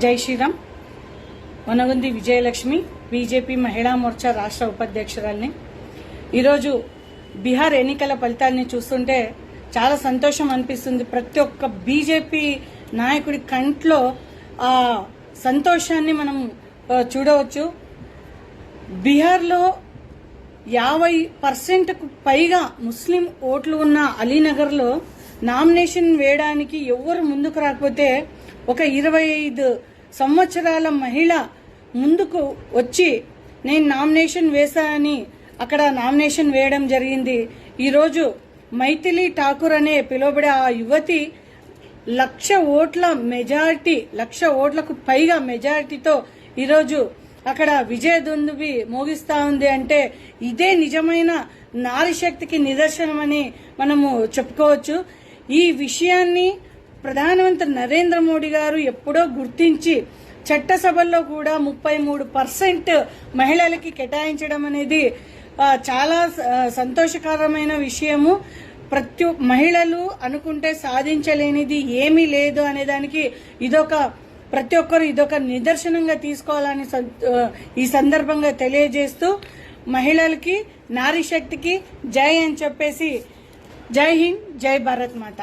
జై శ్రీరామ్. వనగుంది విజయలక్ష్మి బీజేపీ మహిళా మోర్చా రాష్ట్ర ఉపాధ్యక్షురాల్ని. ఈరోజు బీహార్ ఎన్నికల ఫలితాన్ని చూస్తుంటే చాలా సంతోషం అనిపిస్తుంది. ప్రతి ఒక్క బీజేపీ నాయకుడి కంట్లో ఆ సంతోషాన్ని మనం చూడవచ్చు. బీహార్లో యాభై పర్సెంట్కు పైగా ముస్లిం ఓట్లు ఉన్న అలీనగర్లో నామినేషన్ వేయడానికి ఎవ్వరు ముందుకు రాకపోతే ఒక ఇరవై ఐదు సంవత్సరాల మహిళ ముందుకు వచ్చి నేను నామినేషన్ వేశానని అక్కడ నామినేషన్ వేయడం జరిగింది. ఈరోజు మైథిలి ఠాకూర్ అనే పిలువబడే ఆ యువతి లక్ష ఓట్ల మెజారిటీ లక్ష ఓట్లకు పైగా మెజారిటీతో ఈరోజు అక్కడ విజయ దుందుబి మోగిస్తా ఉంది అంటే ఇదే నిజమైన నారిశక్తికి నిదర్శనమని మనము చెప్పుకోవచ్చు. ఈ విషయాన్ని ప్రధానమంత్రి నరేంద్ర మోడీ గారు ఎప్పుడో గుర్తించి చట్టసభల్లో కూడా ముప్పై మూడు పర్సెంట్ మహిళలకి కేటాయించడం అనేది చాలా సంతోషకరమైన విషయము. ప్రతి మహిళలు అనుకుంటే సాధించలేనిది ఏమీ లేదు అనే దానికి ఇదొక ప్రతి ఒక్కరు ఇదొక నిదర్శనంగా తీసుకోవాలని ఈ సందర్భంగా తెలియజేస్తూ మహిళలకి నారీ శక్తికి జై అని చెప్పేసి జై హింద్ జై భారత్ మాత.